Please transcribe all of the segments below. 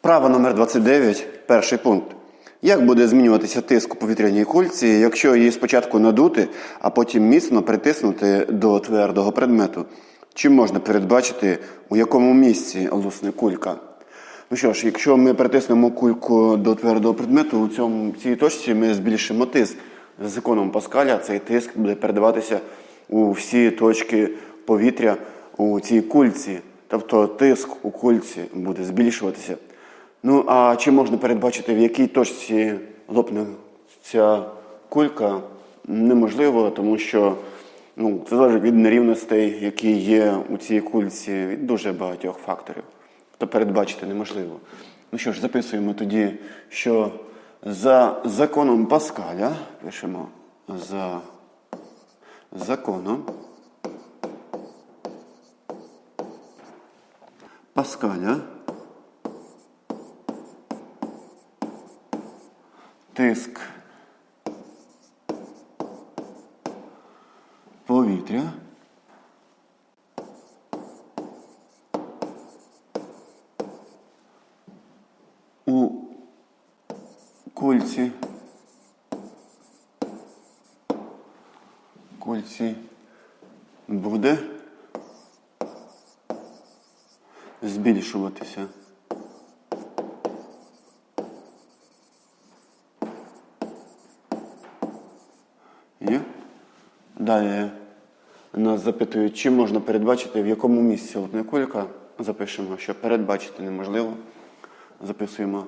Вправа номер 29, перший пункт. Як буде змінюватися тиск у повітряній кульці, якщо її спочатку надути, а потім міцно притиснути до твердого предмету? Чи можна передбачити, у якому місці лусне кулька? Ну що ж, якщо ми притиснемо кульку до твердого предмету, у цьому, цій точці ми збільшимо тиск. За законом Паскаля цей тиск буде передаватися у всі точки повітря у цій кульці. Тобто тиск у кульці буде збільшуватися. Ну, а чи можна передбачити, в якій точці лопне ця кулька? Неможливо, тому що ну, це залежить від нерівностей, які є у цій кульці, від дуже багатьох факторів. То передбачити неможливо. Ну що ж, записуємо тоді, що за законом Паскаля пишемо за законом Паскаля. Тиск повітря у кульці кульці буде збільшуватися. Є? Далі нас запитують, чи можна передбачити, в якому місці лопне кулька. Запишемо, що передбачити неможливо. Записуємо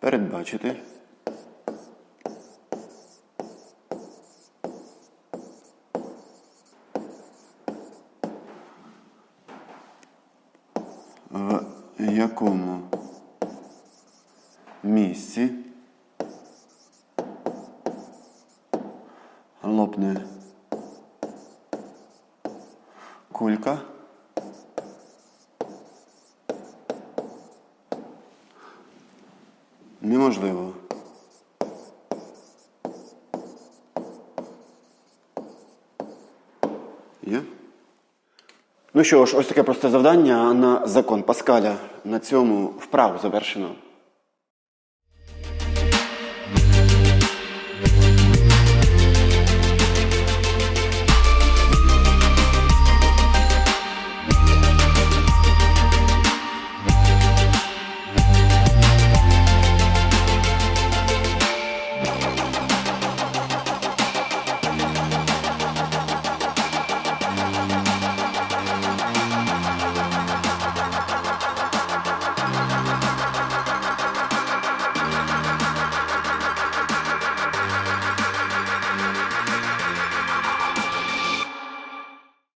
передбачити. В якому місці лопне кулька. Неможливо. Є? Ну що ж, ось таке просте завдання на закон Паскаля. На цьому вправу завершено.